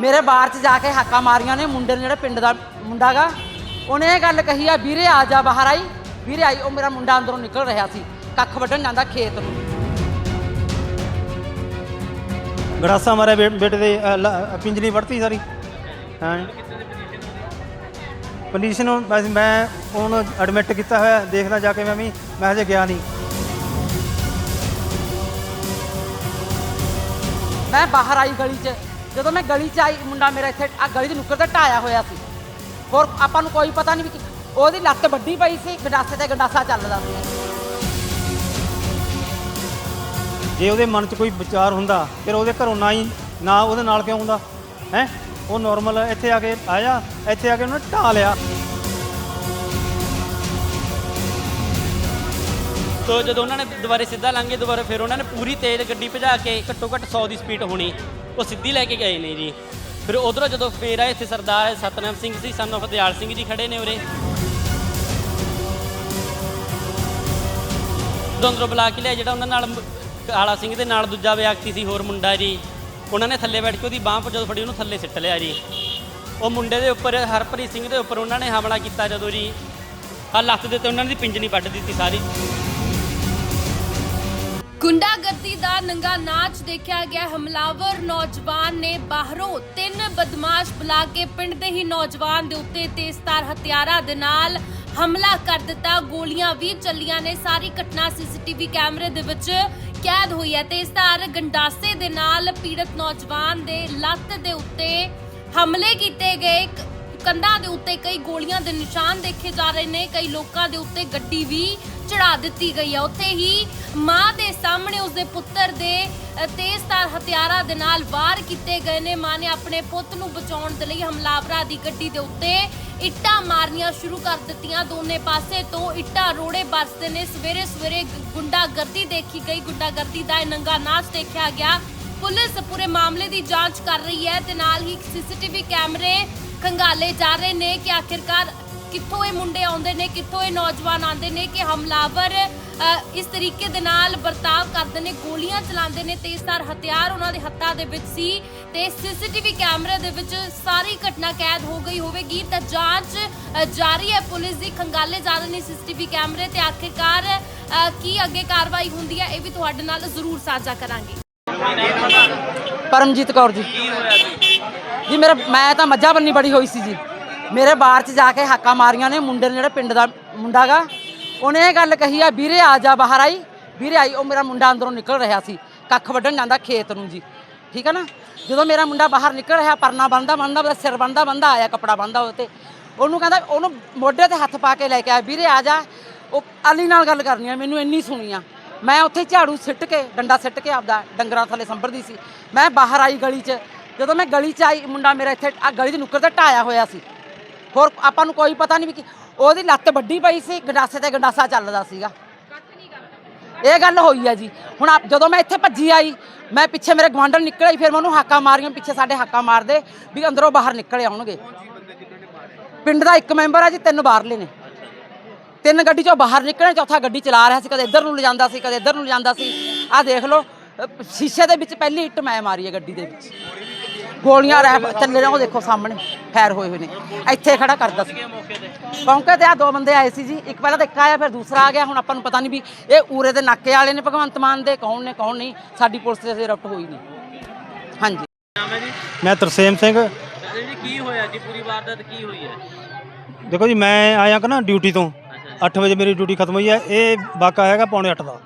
ਮੇਰੇ ਬਾਰ 'ਚ ਜਾ ਕੇ ਹਾਕਾਂ ਮਾਰੀਆਂ ਨੇ ਮੁੰਡੇ ਨੇ ਜਿਹੜੇ ਪਿੰਡ ਦਾ ਮੁੰਡਾ ਗਾ। ਉਹਨੇ ਇਹ ਗੱਲ ਕਹੀ ਆ ਵੀਰੇ ਆ ਜਾ ਬਾਹਰ ਆਈ। ਵੀਰੇ ਆਈ ਉਹ ਮੇਰਾ ਮੁੰਡਾ ਅੰਦਰੋਂ ਨਿਕਲ ਰਿਹਾ ਸੀ ਕੱਖ ਵੱਢਣ ਜਾਂਦਾ ਖੇਤ ਨੂੰ। ਗੜਾਸਾ ਮਾਰੇ ਬੇਟੇ ਦੇ ਅ, ਲ- ਪਿੰਜਰੀ ਵੜਤੀ ਸਾਰੀ। ਹਾਂ? ਪੋਜੀਸ਼ਨ ਵੈਸੇ ਮੈਂ ਹੁਣ ਐਡਮਿਟ ਕੀਤਾ ਹੋਇਆ ਦੇਖਦਾ ਜਾ ਕੇ ਮੈਂ ਵੀ ਮੈਂ ਹਜੇ ਗਿਆ ਨਹੀਂ। ਮੈਂ ਬਾਹਰ ਆਈ ਗਲੀ 'ਚ। ਜਦੋਂ ਮੈਂ ਗਲੀ 'ਚ ਆਈ ਮੁੰਡਾ ਮੇਰਾ ਇੱਥੇ ਆ ਗਲੀ ਦੇ ਨੁੱਕਰ ਤੇ ਢਾਇਆ ਹੋਇਆ ਸੀ। ਹੋਰ ਆਪਾਂ ਨੂੰ ਕੋਈ ਪਤਾ ਨਹੀਂ ਵੀ ਕਿ- ਉਹਦੀ ਲੱਤ ਵੱਡੀ ਪਈ ਸੀ ਗੰਡਾਸੇ ਤੇ ਗੰਡਾਸਾ ਚੱਲਦਾ ਸੀ। ਜੇ ਉਹਦੇ ਮਨ 'ਚ ਕੋਈ ਵਿਚਾਰ ਹੁੰਦਾ ਫਿਰ ਉਹਦੇ ਘਰੋਂ ਨਾ ਹੀ ਨਾ ਉਹਦੇ ਨਾਲ ਕਿਉਂ ਹੁੰਦਾ? ਹੈ? ਉਹ ਨਾਰਮਲ ਇੱਥੇ ਆ ਕੇ ਆਇਆ ਇੱਥੇ ਆ ਕੇ ਉਹਨੇ ਢਾ ਲਿਆ। ਤੋ ਜਦੋਂ ਉਹਨਾਂ ਨੇ ਦੁਬਾਰੇ ਸਿੱਧਾ ਲੰਘੇ ਦੁਬਾਰਾ ਫਿਰ ਉਹਨਾਂ ਨੇ ਪੂਰੀ ਤੇਜ਼ ਗੱਡੀ ਭਜਾ ਕੇ ਘੱਟੋ ਘੱਟ 100 ਦੀ ਸਪੀਡ ਹੋਣੀ। ਉਹ ਸਿੱਧੀ ਲੈ ਕੇ ਗਏ ਨੇ ਜੀ। ਫਿਰ ਉਧਰੋਂ ਜਦੋਂ ਫੇਰ ਆਏ ਇੱਥੇ ਸਰਦਾਰ ਸਤਨਾਮ ਸਿੰਘ ਸੀ, ਸਨ of ਦਿਆਲ ਸਿੰਘ ਜੀ ਖੜੇ ਨੇ ਉਰੇ। ਉਦੋਂ ਬੁਲਾ ਕੇ ਲਿਆ ਜਿਹੜਾ ਉਹਨਾਂ ਨਾਲ ਕਾਲਾ ਸਿੰਘ ਦੇ ਨਾਲ ਦੂਜਾ ਵਿਅਕਤੀ ਸੀ, ਹੋਰ ਮੁੰਡਾ ਜੀ। ਉਹਨਾਂ ਨੇ ਥੱਲੇ ਬੈਠ ਕੇ ਉਹਦੀ ਬਾਹ ਪਰ ਜਦੋਂ ਫੜੀ, ਉਹਨੂੰ ਥੱਲੇ ਸਿੱਟ ਲਿਆ ਜੀ। ਉਹ ਮੁੰਡੇ ਦੇ ਉੱਪਰ, ਹਰਪ੍ਰੀਤ ਸਿੰਘ ਦੇ ਉੱਪਰ ਉਹਨਾਂ ਨੇ ਹਮਲਾ ਕੀਤਾ ਜਦੋਂ ਜੀ। ਆ ਲੱਤ ਦੇ ਤੇ ਉਹਨਾਂ ਦੀ ਪਿੰਜਣੀ ਵੱਢ ਦਿੱਤੀ ਸਾਰੀ। ਗੁੰਡਾਗਰਦੀ ਦਾ ਨੰਗਾ ਨਾਚ ਦੇਖਿਆ ਗਿਆ। ਹਮਲਾਵਰ ਨੌਜਵਾਨ ਨੇ ਬਾਹਰੋਂ ਤਿੰਨ ਬਦਮਾਸ਼ ਬੁਲਾ ਕੇ ਪਿੰਡ ਦੇ ਹੀ ਨੌਜਵਾਨ ਦੇ ਉੱਤੇ ਤੇਜ਼ਧਾਰ ਹਥਿਆਰਾਂ ਦੇ ਨਾਲ ਹਮਲਾ ਕਰ ਦਿੱਤਾ। ਗੋਲੀਆਂ ਵੀ ਚੱਲੀਆਂ ਨੇ। ਸਾਰੀ ਘਟਨਾ ਸੀਸੀਟੀਵੀ ਕੈਮਰੇ ਦੇ ਵਿੱਚ ਕੈਦ ਹੋਈ ਹੈ। ਤੇਜ਼ਧਾਰ ਗੰਡਾਸੇ ਦੇ ਨਾਲ ਪੀੜਤ ਨੌਜਵਾਨ ਦੇ ਲੱਤ ਦੇ ਉੱਤੇ ਹਮਲੇ ਕੀਤੇ ਗਏ। ਕੰਧਾਂ ਦੇ ਉੱਤੇ ਕਈ ਗੋਲੀਆਂ ਦੇ ਨਿਸ਼ਾਨ ਦੇਖੇ ਜਾ ਰਹੇ ਨੇ। ਕਈ ਲੋਕਾਂ ਦੇ ਉੱਤੇ ਗੱਡੀ ਵੀ ਚੜਾ ਦਿੱਤੀ ਗਈ ਹੈ ਉੱਥੇ ਹੀ ਮਾਂ ਦੇ ਸਾਹਮਣੇ ਉਸਦੇ ਪੁੱਤਰ ਦੇ ਤੇਜ਼ਧਾਰ ਹਥਿਆਰਾਂ ਦੇ ਨਾਲ ਵਾਰ ਕੀਤੇ ਗਏ ਨੇ। ਮਾਂ ਨੇ ਆਪਣੇ ਪੁੱਤ ਨੂੰ ਬਚਾਉਣ ਦੇ ਲਈ ਹਮਲਾਵਰਾਂ ਦੀ ਗੱਡੀ ਦੇ ਉੱਤੇ ਇੱਟਾਂ ਮਾਰਨੀਆਂ ਸ਼ੁਰੂ ਕਰ ਦਿੱਤੀਆਂ। ਦੋਨੇ ਪਾਸੇ ਤੋਂ ਇੱਟਾਂ ਰੋੜੇ ਬਰਸਦੇ ਨੇ। ਸਵੇਰੇ ਸਵੇਰੇ ਗੁੰਡਾਗਰਦੀ ਦੇਖੀ ਗਈ। ਗੁੰਡਾਗਰਦੀ ਦਾ ਇਹ ਨੰਗਾ ਨਾਚ ਦੇਖਿਆ ਗਿਆ। ਪੁਲਿਸ ਪੂਰੇ ਮਾਮਲੇ ਦੀ ਜਾਂਚ ਕਰ ਰਹੀ ਹੈ ਤੇ ਨਾਲ ਹੀ ਸੀਸੀਟੀਵੀ ਕੈਮਰੇ ਖੰਗਾਲੇ ਜਾ ਰਹੇ ਨੇ ਕਿ ਆਖਿਰਕਾਰ ਕਿੱਥੋਂ ਇਹ ਮੁੰਡੇ ਆਉਂਦੇ ਨੇ, ਕਿੱਥੋਂ ਇਹ ਨੌਜਵਾਨ ਆਉਂਦੇ ਨੇ ਕਿ ਹਮਲਾਵਰ ਇਸ ਤਰੀਕੇ ਦੇ ਨਾਲ ਵਰਤਾਵ ਕਰਦੇ ਨੇ, ਗੋਲੀਆਂ ਚਲਾਉਂਦੇ ਨੇ, ਤੇਜ਼ਧਾਰ ਹਥਿਆਰ ਉਹਨਾਂ ਦੇ ਹੱਥਾਂ ਦੇ ਵਿੱਚ ਸੀ ਤੇ ਸੀਸੀਟੀਵੀ ਕੈਮਰੇ ਦੇ ਵਿੱਚ ਸਾਰੀ ਘਟਨਾ ਕੈਦ ਹੋ ਗਈ ਹੋਵੇਗੀ ਤਾਂ ਜਾਂਚ ਜਾਰੀ ਹੈ। ਪੁਲਿਸ ਦੀ ਖੰਗਾਲੇ ਜਾ ਰਹੇ ਨੇ ਸੀਸੀਟੀਵੀ ਕੈਮਰੇ ਤੇ ਆਖਿਰਕਾਰ ਕੀ ਅੱਗੇ ਕਾਰਵਾਈ ਹੁੰਦੀ ਹੈ ਇਹ ਵੀ ਤੁਹਾਡੇ ਨਾਲ ਜ਼ਰੂਰ ਸਾਂਝਾ ਕਰਾਂਗੇ। ਪਰਮਜੀਤ ਕੌਰ ਜੀ। ਜੀ, ਮੇਰਾ ਮੈਂ ਤਾਂ ਮੱਝਾਂ ਬੰਨੀ ਬੜੀ ਹੋਈ ਸੀ ਜੀ। ਮੇਰੇ ਬਾਰ 'ਚ ਜਾ ਕੇ ਹਾਕਾਂ ਮਾਰੀਆਂ ਨੇ, ਮੁੰਡੇ ਨੇ ਜਿਹੜੇ ਪਿੰਡ ਦਾ ਮੁੰਡਾ ਗਾ, ਉਹਨੇ ਇਹ ਗੱਲ ਕਹੀ ਆ, ਵੀਰੇ ਆ ਜਾ ਬਾਹਰ ਆਈ, ਵੀਰੇ ਆਈ, ਉਹ ਮੇਰਾ ਮੁੰਡਾ ਅੰਦਰੋਂ ਨਿਕਲ ਰਿਹਾ ਸੀ, ਕੱਖ ਵੱਢਣ ਜਾਂਦਾ ਖੇਤ ਨੂੰ ਜੀ, ਠੀਕ ਹੈ ਨਾ? ਜਦੋਂ ਮੇਰਾ ਮੁੰਡਾ ਬਾਹਰ ਨਿਕਲ ਰਿਹਾ, ਪਰਨਾ ਬੰਦਾ ਬੰਦਾ ਉਹਦਾ ਸਿਰ ਬੰਦਾ ਬੰਦਾ ਆਇਆ ਕਪੜਾ ਬੰਦਾ ਉਹ ਤੇ, ਉਹਨੂੰ ਕਹਿੰਦਾ, ਉਹਨੂੰ ਮੋਢੇ ਤੇ ਹੱਥ ਪਾ ਕੇ ਲੈ ਕੇ ਆਇਆ, ਵੀਰੇ ਆ ਜਾ, ਉਹ ਅਲੀ ਨਾਲ ਗੱਲ ਕਰਨੀ ਆ, ਮੈਨੂੰ ਇੰਨੀ ਸੁਣੀ ਆ, ਮੈਂ ਉੱਥੇ ਝਾੜੂ ਸਿੱਟ ਕੇ, ਡੰਡਾ ਸਿੱਟ ਕੇ ਆਪਦਾ ਡੰਗਰਾਂ ਥੱਲੇ ਸੰਭਰਦੀ ਸੀ, ਮੈਂ ਬਾਹਰ ਆਈ ਗਲੀ 'ਚ, ਜਦੋਂ ਮੈਂ ਗਲੀ 'ਚ ਆਈ, ਮੁੰਡਾ ਮੇਰਾ ਇੱਥੇ ਆ ਗਲੀ ਦੇ ਨੁੱਕਰ ਤੇ ਢਾਇਆ ਹੋਇਆ ਸੀ ਹੋਰ ਆਪਾਂ ਨੂੰ ਕੋਈ ਪਤਾ ਨਹੀਂ ਵੀ ਕਿ, ਉਹਦੀ ਲੱਤ ਵੱਡੀ ਪਈ ਸੀ, ਗੰਡਾਸੇ ਤੇ ਗੰਡਾਸਾ ਚੱਲਦਾ ਸੀਗਾ। ਇਹ ਗੱਲ ਹੋਈ ਆ ਜੀ। ਹੁਣ ਆਪ- ਜਦੋਂ ਮੈਂ ਇੱਥੇ ਭੱਜੀ ਆਈ, ਮੈਂ ਪਿੱਛੇ ਮੇਰੇ ਗਵਾਂਢਣ ਨਿਕਲੇ, ਫਿਰ ਮੈਂ ਉਹਨੂੰ ਹਾਕਾਂ ਮਾਰੀਆਂ, ਪਿੱਛੇ ਸਾਡੇ ਹਾਕਾਂ ਮਾਰਦੇ, ਵੀ ਅੰਦਰੋਂ ਬਾਹਰ ਨਿਕਲੇ ਆਉਣਗੇ। ਪਿੰਡ ਦਾ ਇੱਕ ਮੈਂਬਰ ਆ ਜੀ, ਤਿੰਨ ਬਾਹਰਲੇ ਨੇ। ਤਿੰਨ ਗੱਡੀ ਚੋਂ ਬਾਹਰ ਨਿਕਲਣ ਚੌਥਾ ਗੱਡੀ ਚਲਾ ਰਿਹਾ ਸੀ, ਕਦੇ ਇੱਧਰ ਨੂੰ ਲਿਜਾਂਦਾ ਸੀ, ਕਦੇ ਇੱਧਰ ਨੂੰ ਲਿਜਾਂਦਾ ਸੀ। ਆਹ ਦੇਖ ਲਓ, ਅਹ, ਸ਼ੀਸ਼ੇ ਦੇ ਵਿੱਚ ਪਹਿਲੀ ਇੱਟ ਮੈਂ ਮਾਰੀ ਹੈ ਗੱਡੀ ਦੇ ਵਿੱਚ। ਗੋਲੀਆਂ ਰਹਿ ਚੱਲੇ ਨੇ ਉਹ ਦੇਖੋ ਸਾਹਮਣੇ ਫਾਇਰ ਹੋਏ ਹੋਏ ਨੇ। ਇੱਥੇ ਖੜਾ ਕਰਦਾ ਸੀ। ਮੌਕੇ ਤੇ ਆ ਦੋ ਬੰਦੇ ਆਏ ਸੀ ਜੀ। ਇੱਕ ਪਹਿਲਾਂ ਤਾਂ ਇੱਕ ਆਇਆ ਫਿਰ ਦੂਸਰਾ ਆ ਗਿਆ। ਹੁਣ ਆਪਾਂ ਨੂੰ ਪਤਾ ਨਹੀਂ ਵੀ ਇਹ ਊਰੇ ਦੇ ਨਾਕੇ ਵਾਲੇ ਨੇ ਭਗਵੰਤ ਮਾਨ ਦੇ ਕੌਣ ਨੇ ਕੌਣ ਨਹੀਂ। ਸਾਡੀ ਪੁਲਿਸ ਦੇ ਰਫਟ ਹੋਈ ਨਹੀਂ ਹਾਂਜੀ। ਮੈਂ ਤਰਸੇਮ ਸਿੰਘ। ਜੀ ਕੀ ਹੋਇਆ ਜੀ? ਪੂਰੀ ਵਾਰਦਾਤ ਕੀ ਹੋਈ ਹੈ? ਦੇਖੋ ਜੀ ਮੈਂ ਆਇਆ ਕਿ ਨਾ ਡਿਊਟੀ ਤੋਂ। 8 ਵਜੇ ਮੇਰੀ ਡਿਊਟੀ ਖਤਮ ਹੋਈ ਹੈ। ਇਹ ਵਾਕਾ ਹੈਗਾ ਪੌਣੇ 8 ਦਾ।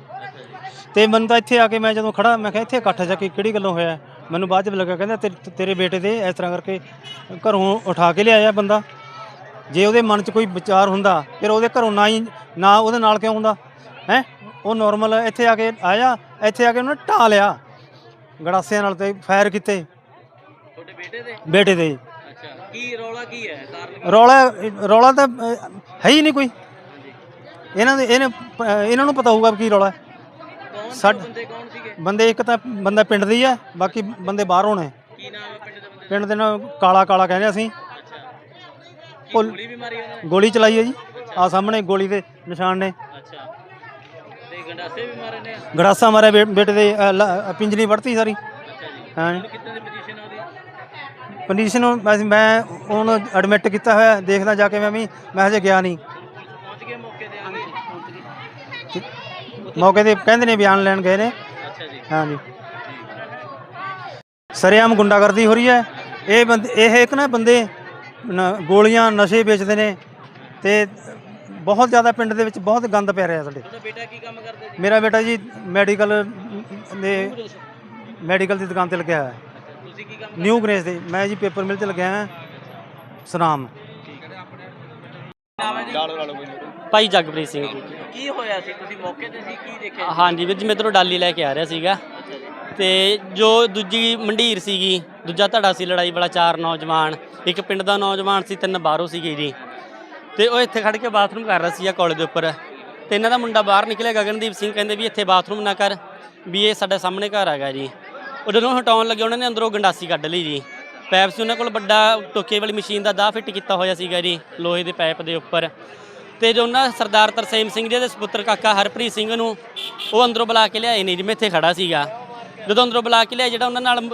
ਤੇ ਮੈਨੂੰ ਤਾਂ ਇੱਥੇ ਆ ਕੇ ਮੈਂ ਜਦੋਂ ਖੜਾ ਮੈਂ ਕਿਹਾ ਇੱਥੇ ਇਕੱਠ ਜਾ ਕੇ ਕਿਹੜੀ ਗੱਲੋਂ ਹੋਇਆ ਮੈਨੂੰ ਬਾਅਦ ਚ ਲੱਗਾ ਕਹਿੰਦਾ ਤੇਰੇ- ਤੇਰੇ ਬੇਟੇ ਦੇ ਇਸ ਤਰ੍ਹਾਂ ਕਰਕੇ ਘਰੋਂ ਉਠਾ ਕੇ ਲਿਆਇਆ ਬੰਦਾ। ਜੇ ਉਹਦੇ ਮਨ 'ਚ ਕੋਈ ਵਿਚਾਰ ਹੁੰਦਾ ਫਿਰ ਉਹਦੇ ਘਰੋਂ ਨਾ ਹੀ ਨਾ ਉਹਦੇ ਨਾਲ ਕਿਉਂ ਹੁੰਦਾ? ਹੈ? ਉਹ ਨਾਰਮਲ ਇੱਥੇ ਆ ਕੇ ਆਇਆ ਇੱਥੇ ਆ ਕੇ ਉਹਨੇ ਢਾ ਲਿਆ। ਗੜਾਸਿਆਂ ਨਾਲ ਤੇ ਫਾਇਰ ਕੀਤੇ। ਤੁਹਾਡੇ ਬੇਟੇ ਦੇ? ਬੇਟੇ ਦੇ। ਅੱਛਾ ਕੀ ਰੌਲਾ ਕੀ ਹੈ? ਕਾਰਨ ਰੌਲਾ ਰੌਲਾ ਤਾਂ ਅਹ, ਹੈ ਹੀ ਨਹੀਂ ਕੋਈ। ਇਹਨਾਂ ਦੇ ਇਹਨੇ ਇਹਨਾਂ ਨੂੰ ਪਤਾ ਹੋਊਗਾ ਵੀ ਕੀ ਰੌਲਾ ਹੈ। ਸਾਡ- ਬੰਦੇ ਕੌਣ ਸੀਗੇ? ਬੰਦੇ ਇੱਕ ਤਾਂ ਬੰਦਾ ਪਿੰਡ ਦੀ ਹੈ ਬਾਕੀ ਬੰਦੇ ਬਾਹਰੋਂ ਨੇ ਕੀ ਨਾਮ ਹੈ ਪਿੰਡ ਦੇ ਬੰਦੇ ਪਿੰਡ ਦੇ ਨਾਲ ਕਾਲਾ ਕਾਲਾ ਕਹਿੰਦੇ ਅਸੀਂ। ਕੀ ਉਹ- ਗੋਲੀ ਵੀ ਮਾਰੀ ਉਹਨਾਂ ਨੇ? ਗੋਲੀ ਚਲਾਈ ਹੈ ਜੀ। ਆ ਸਾਹਮਣੇ ਗੋਲੀ ਦੇ ਨਿਸ਼ਾਨ ਨੇ। ਅੱਛਾ। ਤੇ ਗੰਡਾਸੇ ਵੀ ਮਾਰੇ ਨੇ? ਗੜਾਸਾ ਮਾਰੇ ਬੇ- ਬੇਟੇ ਦੇ ਅ, ਲ- ਅ, ਪਿੰਜਰੀ ਵੜਤੀ ਸਾਰੀ। ਅੱਛਾ ਜੀ। ਹਾਂ ਹੁਣ ਕਿੱਦਾਂ ਦੀ ਪੋਜੀਸ਼ਨ ਆ ਉਹਦੀ? ਕੰਡੀਸ਼ਨ ਵੈਸੇ ਮੈਂ ਹੁਣ ਐਡਮਿਟ ਕੀਤਾ ਹੋਇਆ ਦੇਖਦਾ ਜਾ ਕੇ ਮੈਂ ਵੀ ਮੈਂ ਹਜੇ ਗਿਆ ਨਹੀਂ ਪਹੁੰਚ ਗਏ ਮੌਕੇ ਤੇ ਹਾਂਜੀ ਪਹੁੰਚ ਗਏ ਮੌਕੇ ਤੇ ਕਹਿੰਦੇ ਨੇ ਬਿਆਨ ਲੈਣ ਗਏ ਨੇ। ਅੱਛਾ ਜੀ। ਹਾਂਜੀ। ਸਰੇਆਮ ਗੁੰਡਾਗਰਦੀ ਹੋ ਰਹੀ ਹੈ। ਇਹ ਬੰਦੇ ਇਹ ਇੱਕ ਨਾ ਬੰਦੇ ਨ- ਗੋਲੀਆਂ ਨਸ਼ੇ ਵੇਚਦੇ ਨੇ ਤੇ ਬਹੁਤ ਜ਼ਿਆਦਾ ਪਿੰਡ ਦੇ ਵਿੱਚ ਬਹੁਤ ਗੰਦ ਪੈ ਰਿਹਾ ਸਾਡੇ। ਤੁਹਾਡਾ ਬੇਟਾ ਕੀ ਕੰਮ ਕਰਦਾ ਜੀ? ਮੇਰਾ ਬੇਟਾ ਜੀ ਮੈਡੀਕਲ ਦੇ ਮੈਡੀਕਲ ਦੀ ਦੁਕਾਨ ਤੇ ਲੱਗਿਆ ਹੋਇਆ। ਹੈ ਤੁਸੀਂ ਕੀ ਕੰਮ ਨਿਊ ਗ੍ਰੇਸ ਦੇ ਮੈਂ ਜੀ ਪੇਪਰ ਮਿਲ ਤੇ ਲੱਗਿਆ ਹਾਂ। ਸੁਨਾਮ। ਭਾਈ ਜਗਪ੍ਰੀਤ ਸਿੰਘ ਜੀ। ਕੀ ਹੋਇਆ ਸੀ? ਤੁਸੀਂ ਮੌਕੇ ਤੇ ਸੀ ਕੀ ਦੇਖਿਆ ਹਾਂਜੀ ਵੀਰ ਜੀ ਮੈਂ ਇੱਧਰੋਂ ਡਾਲੀ ਲੈ ਕੇ ਆ ਰਿਹਾ ਸੀਗਾ। ਤੇ ਜੋ ਦੂਜੀ ਮੰਡੀਰ ਸੀਗੀ ਦੂਜਾ ਧੜਾ ਸੀ ਲੜਾਈ ਵਾਲਾ ਚਾਰ ਨੌਜਵਾਨ ਇੱਕ ਪਿੰਡ ਦਾ ਨੌਜਵਾਨ ਸੀ ਤਿੰਨ ਬਾਹਰੋਂ ਸੀਗੇ ਜੀ। ਤੇ ਉਹ ਇੱਥੇ ਖੜ ਕੇ ਬਾਥਰੂਮ ਕਰ ਰਿਹਾ ਸੀਗਾ ਕਾਲਜ ਦੇ ਉੱਪਰ। ਤੇ ਇਹਨਾਂ ਦਾ ਮੁੰਡਾ ਬਾਹਰ ਨਿਕਲਿਆ ਗਗਨਦੀਪ ਸਿੰਘ ਕਹਿੰਦੇ ਵੀ ਇੱਥੇ ਬਾਥਰੂਮ ਨਾ ਕਰ ਵੀ ਇਹ ਸਾਡੇ ਸਾਹਮਣੇ ਘਰ ਹੈਗਾ ਜੀ। ਉਹ ਜਦੋਂ ਹਟਾਉਣ ਲੱਗੇ ਉਹਨਾਂ ਨੇ ਅੰਦਰੋਂ ਗੰਡਾਸੀ ਕੱਢ ਲਈ ਜੀ। ਪੈਪ ਸੀ ਉਹਨਾਂ ਕੋਲ ਵੱਡਾ ਟੋਕੇ ਵਾਲੀ ਮਸ਼ੀਨ ਦਾ ਦਾਅ ਫਿੱਟ ਕੀਤਾ ਹੋਇਆ ਸੀਗਾ ਜੀ ਲੋਹੇ ਦੇ ਪਾਈਪ ਦੇ ਉੱਪਰ। ਤੇ ਜੋ ਉਹਨਾਂ ਸਰਦਾਰ ਤਰਸੇਮ ਸਿੰਘ ਜੀ ਦੇ ਸੁਪੁੱਤਰ ਕਾਕਾ ਹਰਪ੍ਰੀਤ ਸਿੰਘ ਨੂੰ ਉਹ ਅੰਦਰੋਂ ਬੁਲਾ ਕੇ ਲਿਆਏ ਨਹੀਂ ਜਿਵੇਂ ਇੱਥੇ ਖੜਾ ਸੀਗਾ। ਜਦੋਂ ਅੰਦਰੋਂ ਬੁਲਾ ਕੇ ਲਿਆ ਜਿਹੜਾ ਉਹਨਾਂ ਨਾਲ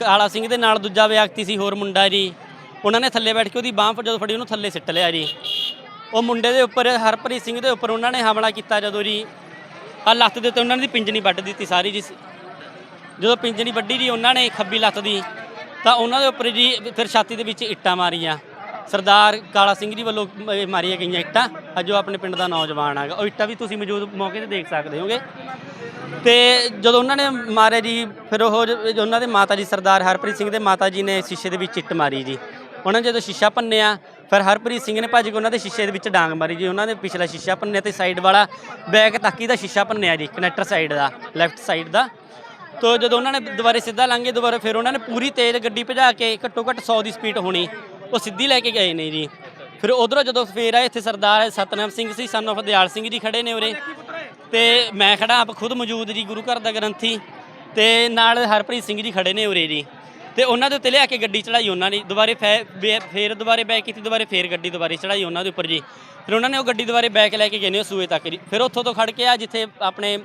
ਕਾਲਾ ਸਿੰਘ ਦੇ ਨਾਲ ਦੂਜਾ ਵਿਅਕਤੀ ਸੀ, ਹੋਰ ਮੁੰਡਾ ਜੀ, ਉਹਨਾਂ ਨੇ ਥੱਲੇ ਬੈਠ ਕੇ ਉਹਦੀ ਬਾਹ ਜਦੋਂ ਫੜੀ, ਉਹਨੂੰ ਥੱਲੇ ਸਿੱਟ ਲਿਆ ਜੀ। ਉਹ ਮੁੰਡੇ ਦੇ ਉੱਪਰ, ਹਰਪ੍ਰੀਤ ਸਿੰਘ ਦੇ ਉੱਪਰ ਉਹਨਾਂ ਨੇ ਹਮਲਾ ਕੀਤਾ ਜਦੋਂ ਜੀ ਆ ਲੱਤ ਦੇ ਉੱਤੇ ਉਹਨਾਂ ਦੀ ਪਿੰਜਣੀ ਵੱਢ ਦਿੱਤੀ ਸਾਰੀ ਜੀ। ਜਦੋਂ ਪਿੰਜਣੀ ਵੱਢੀ ਜੀ, ਉਹਨਾਂ ਨੇ ਖੱਬੀ ਲੱਤ ਦੀ, ਤਾਂ ਉਹਨਾਂ ਦੇ ਉੱਪਰ ਜੀ, ਫਿਰ ਛਾਤੀ ਦੇ ਵਿੱਚ ਇੱਟਾਂ ਮਾਰੀਆਂ। ਸਰਦਾਰ ਕਾਲਾ ਸਿੰਘ ਜੀ ਵੱਲੋਂ ਮ- ਮਾਰੀਆਂ ਗਈਆਂ ਇੱਟਾਂ। ਅੱਜ ਜੋ ਆਪਣੇ ਪਿੰਡ ਦਾ ਨੌਜਵਾਨ ਹੈਗਾ, ਉਹ ਇੱਟਾਂ ਵੀ ਤੁਸੀਂ ਮੌਜੂਦ ਮੌਕੇ ਤੇ ਦੇਖ ਸਕਦੇ ਹੋਗੇ। ਤੇ ਜਦੋਂ ਉਹਨਾਂ ਨੇ ਮਾਰਿਆ ਜੀ, ਫਿਰ ਉਹ ਜ- ਜੋ ਉਹਨਾਂ ਦੇ ਮਾਤਾ ਜੀ ਸਰਦਾਰ ਹਰਪ੍ਰੀਤ ਸਿੰਘ ਦੇ ਮਾਤਾ ਜੀ ਨੇ ਸ਼ੀਸ਼ੇ ਦੇ ਵਿੱਚ ਇੱਟ ਮਾਰੀ ਜੀ। ਉਹਨਾਂ ਨੇ ਜਦੋਂ ਸ਼ੀਸ਼ਾ ਭੰਨਿਆ, ਫਿਰ ਹਰਪ੍ਰੀਤ ਸਿੰਘ ਨੇ ਭੱਜ ਕੇ ਉਹਨਾਂ ਦੇ ਸ਼ੀਸ਼ੇ ਦੇ ਵਿੱਚ ਡਾਂਗ ਮਾਰੀ ਜੀ। ਉਹਨਾਂ ਨੇ ਪਿਛਲਾ ਸ਼ੀਸ਼ਾ ਭੰਨਿਆ ਤੇ ਸਾਈਡ ਵਾਲਾ ਬੈਕ ਤਾਕੀ ਦਾ ਸ਼ੀਸ਼ਾ ਭੰਨਿਆ ਜੀ, ਕਨੈਕਟਰ ਸਾਈਡ ਦਾ, ਲੈਫਟ ਸਾਈਡ ਦਾ। ਤੋ ਜਦੋਂ ਉਹਨਾਂ ਨੇ ਦੁਬਾਰੇ ਸਿੱਧਾ ਲੰਘੇ ਦੁਬਾਰਾ, ਫਿਰ ਉਹਨਾਂ ਨੇ ਪੂਰੀ ਤੇਜ਼ ਗੱਡੀ ਭਜਾ ਕੇ ਘੱਟੋ ਘੱਟ 100 ਦੀ ਸਪੀਡ ਹੋਣੀ। ਉਹ ਸਿੱਧੀ ਲੈ ਕੇ ਗਏ ਨੇ ਜੀ। ਫਿਰ ਉਧਰੋਂ ਜਦੋਂ ਫੇਰ ਆਏ ਇੱਥੇ ਸਰਦਾਰ ਸਤਨਾਮ ਸਿੰਘ ਸੀ ਸਨ of ਦਿਆਲ ਸਿੰਘ ਜੀ ਖੜੇ ਨੇ ਉਰੇ। ਤੇ ਮੈਂ ਖੜਾ ਆਪ ਖੁਦ ਮੌਜੂਦ ਜੀ ਗੁਰੂ ਘਰ ਦਾ ਗ੍ਰੰਥੀ। ਤੇ ਨਾਲ ਹਰਪ੍ਰੀਤ ਸਿੰਘ ਜੀ ਖੜੇ ਨੇ ਉਰੇ ਜੀ। ਤੇ ਉਹਨਾਂ ਦੇ ਉੱਤੇ ਲਿਆ ਕੇ ਗੱਡੀ ਚੜਾਈ ਉਹਨਾਂ ਨੇ। ਦੁਬਾਰੇ ਫੈ- ਬੇ- ਫੇਰ ਦੁਬਾਰੇ ਬੈਕ ਕੀਤੀ, ਦੁਬਾਰੇ ਫੇਰ ਗੱਡੀ ਦੁਬਾਰੇ ਚੜਾਈ ਉਹਨਾਂ ਦੇ ਉੱਪਰ ਜੀ। ਫਿਰ ਉਹਨਾਂ ਨੇ ਉਹ ਗੱਡੀ ਦੁਬਾਰੇ ਬੈਕ ਲੈ ਕੇ ਗਏ ਨੇ ਉਹ ਸੂਏ ਤੱਕ ਜੀ। ਫਿਰ ਉੱਥੋਂ ਤੋਂ ਖੜ ਕੇ ਆ ਜਿੱਥੇ ਆਪਣੇ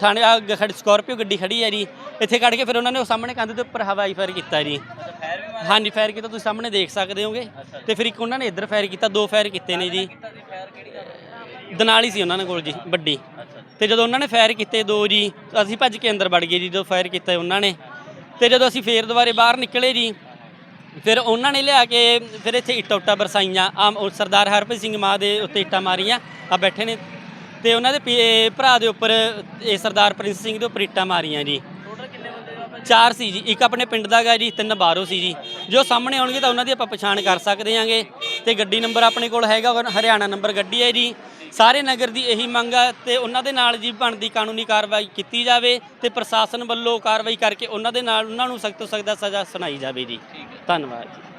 ਥਾਣੇ ਆ ਖੜੀ ਸਕਾਰਪੀਓ ਗੱਡੀ ਖੜੀ ਹੈ ਜੀ। ਇੱਥੇ ਕੱਢ ਕੇ ਫਿਰ ਉਹਨਾਂ ਨੇ ਉਹ ਸਾਹਮਣੇ ਕੰਧ ਦੇ ਉੱਪਰ ਹਵਾਈ ਫਾਇਰ ਕੀਤਾ ਜੀ। ਹਾਂਜੀ ਫਾਇਰ ਕੀਤਾ ਤੁਸੀਂ ਸਾਹਮਣੇ ਦੇਖ ਸਕਦੇ ਹੋਗੇ। ਤੇ ਫਿਰ ਇੱਕ ਉਹਨਾਂ ਨੇ ਇੱਧਰ ਫਾਇਰ ਕੀਤਾ ਦੋ ਫਾਇਰ ਕੀਤੇ ਨੇ ਜੀ। ਦਨਾਲੀ ਸੀ ਉਹਨਾਂ ਨੇ ਕੋਲ ਜੀ ਵੱਡੀ। ਤੇ ਜਦੋਂ ਉਹਨਾਂ ਨੇ ਫਾਇਰ ਕੀਤੇ ਦੋ ਜੀ ਅਸੀਂ ਭੱਜ ਕੇ ਅੰਦਰ ਵੜ ਗਏ ਜੀ ਜਦੋਂ ਫਾਇਰ ਕੀਤਾ ਉਹਨਾਂ ਨੇ। ਤੇ ਜਦੋਂ ਅਸੀਂ ਫੇਰ ਦੁਬਾਰੇ ਬਾਹਰ ਨਿਕਲੇ ਜੀ ਫਿਰ ਉਹਨਾਂ ਨੇ ਲਿਆ ਕੇ ਫਿਰ ਇੱਥੇ ਇੱਟਾਂ ਉੱਟਾਂ ਬਰਸਾਈਆਂ ਆਮ ਸਰਦਾਰ ਹਰਪ੍ਰੀਤ ਸਿੰਘ ਮਾਂ ਦੇ ਉੱਤੇ ਇੱਟਾਂ ਮਾਰੀਆਂ। ਆ ਬੈਠੇ ਨੇ। ਤੇ ਉਹਨਾਂ ਦੇ ਪੇ- ਭਰਾ ਦੇ ਉੱਪਰ ਇਹ ਸਰਦਾਰ ਪ੍ਰਿੰਸ ਸਿੰਘ ਦੇ ਉੱਪਰ ਇੱਟਾਂ ਮਾਰੀਆਂ ਜੀ। ਚਾਰ ਸੀ ਜੀ। ਇੱਕ ਆਪਣੇ ਪਿੰਡ ਦਾ ਗਾ ਜੀ ਤਿੰਨ ਬਾਹਰੋਂ ਸੀ ਜੀ। ਜੋ ਸਾਹਮਣੇ ਆਉਣਗੇ ਤਾਂ ਉਹਨਾਂ ਦੀ ਆਪਾਂ ਪਛਾਣ ਕਰ ਸਕਦੇ ਆਂਗੇ। ਤੇ ਗੱਡੀ ਨੰਬਰ ਆਪਣੇ ਕੋਲ ਹੈਗਾ ਹਰਿਆਣਾ ਨੰਬਰ ਗੱਡੀ ਹੈ ਜੀ। ਸਾਰੇ ਨਗਰ ਦੀ ਇਹੀ ਮੰਗ ਆ ਤੇ ਉਹਨਾਂ ਦੇ ਨਾਲ ਜੀ ਬਣਦੀ ਕਾਨੂੰਨੀ ਕਾਰਵਾਈ ਕੀਤੀ ਜਾਵੇ ਤੇ ਪ੍ਰਸ਼ਾਸਨ ਵੱਲੋਂ ਕਾਰਵਾਈ ਕਰਕੇ ਉਹਨਾਂ ਦੇ ਨਾਲ ਉਹਨਾਂ ਨੂੰ ਸਖਤ ਤੋਂ ਸਖਤ ਸਜ਼ਾ ਸੁਣਾਈ ਜਾਵੇ ਜੀ। ਧੰਨਵਾਦ ਜੀ।